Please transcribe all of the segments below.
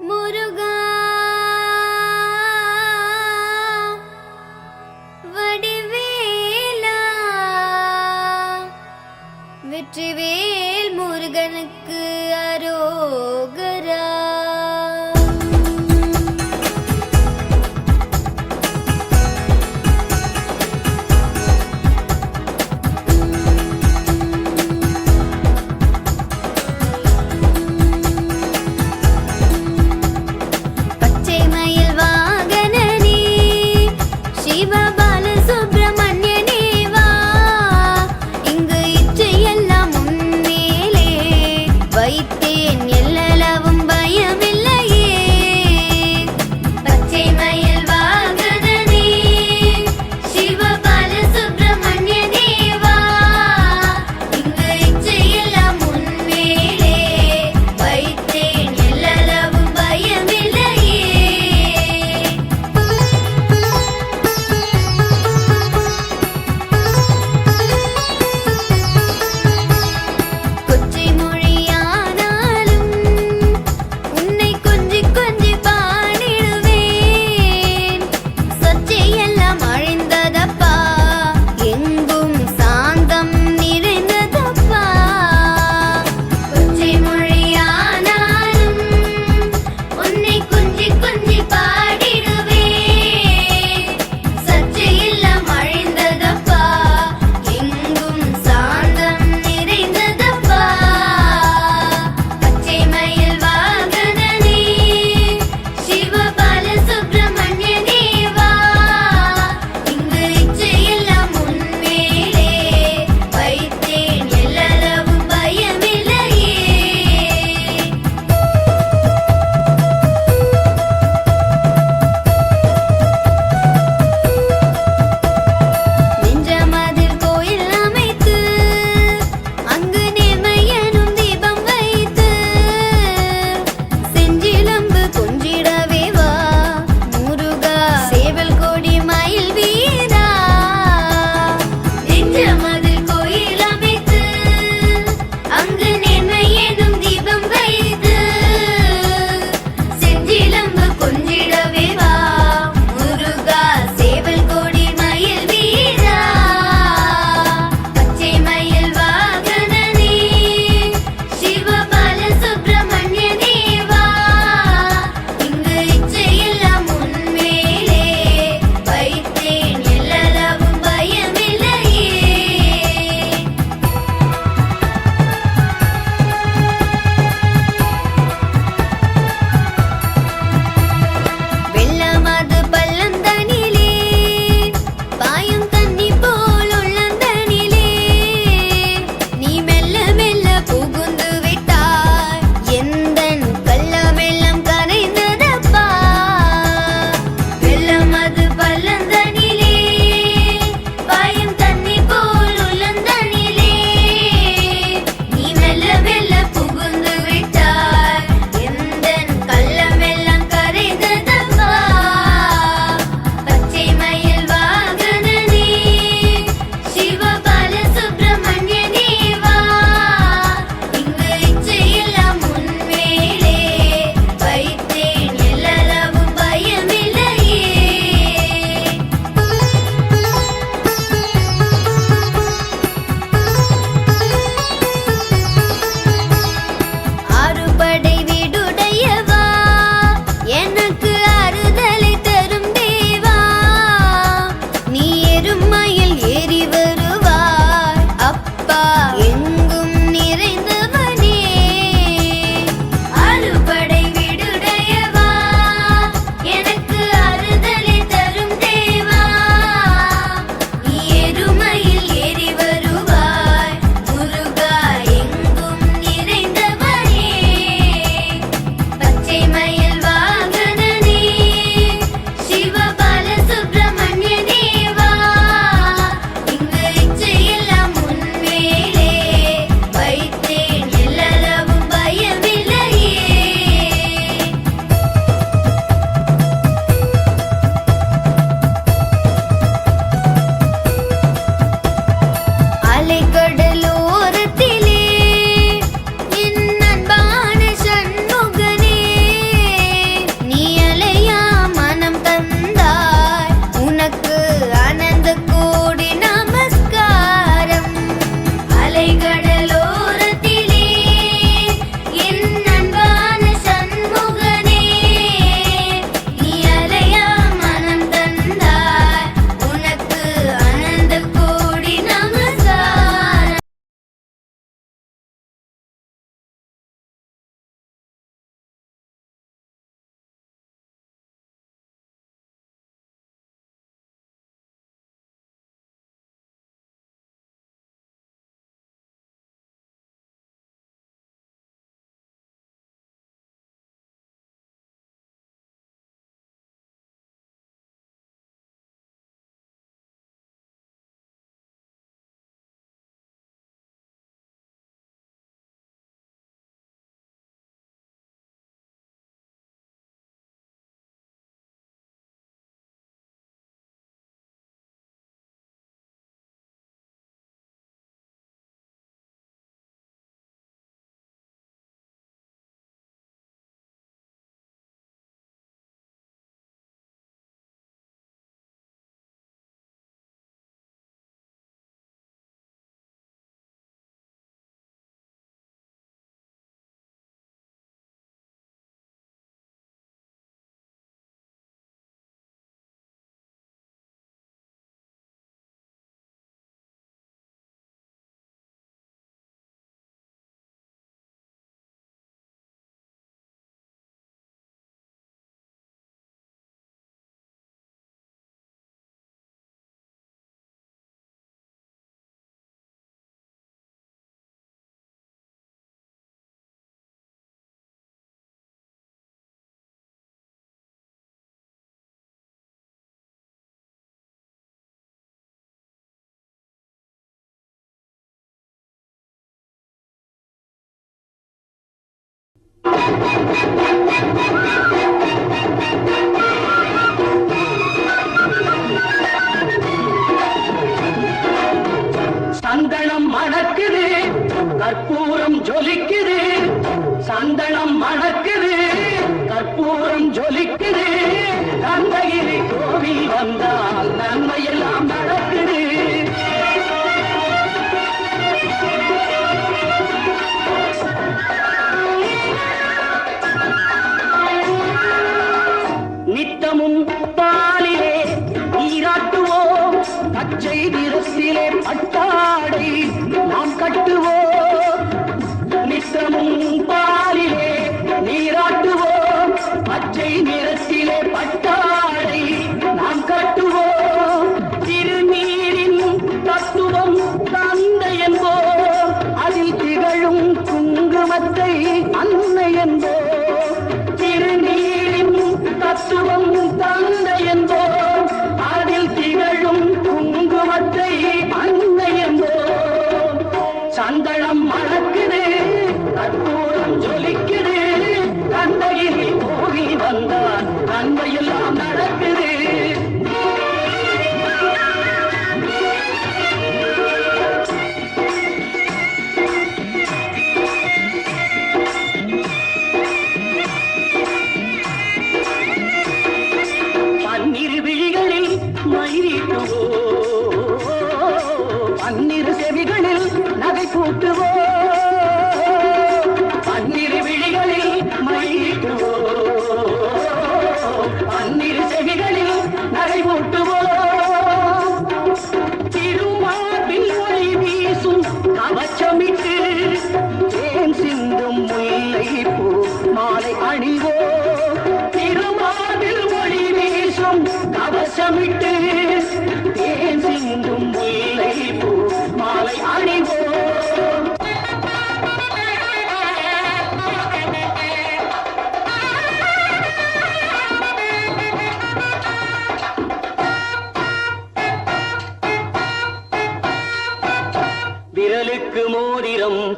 മുരുക எல்லளவும் பயம். Thank you. ஒற்றை நிறத்திலே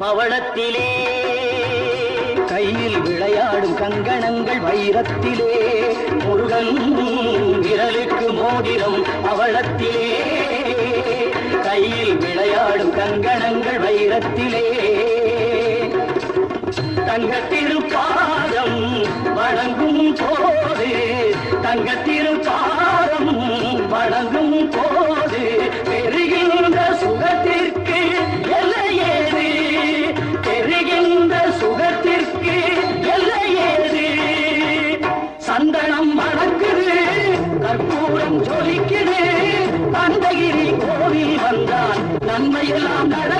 பவளத்திலே. கையில் விளையாடும் கங்கணங்கள் வைரத்திலே. முருகன் விரலுக்கு மோதிரம் அவளத்திலே கையில் விளையாடும் கங்கணங்கள் வைரத்திலே. தங்கத்திருப்பாரம் வழங்கும் போது தங்கத்திருப்பாரம் வழங்கும் போது பெறுகின்ற சுகத்திற்கு உண்மையெல்லாம் நட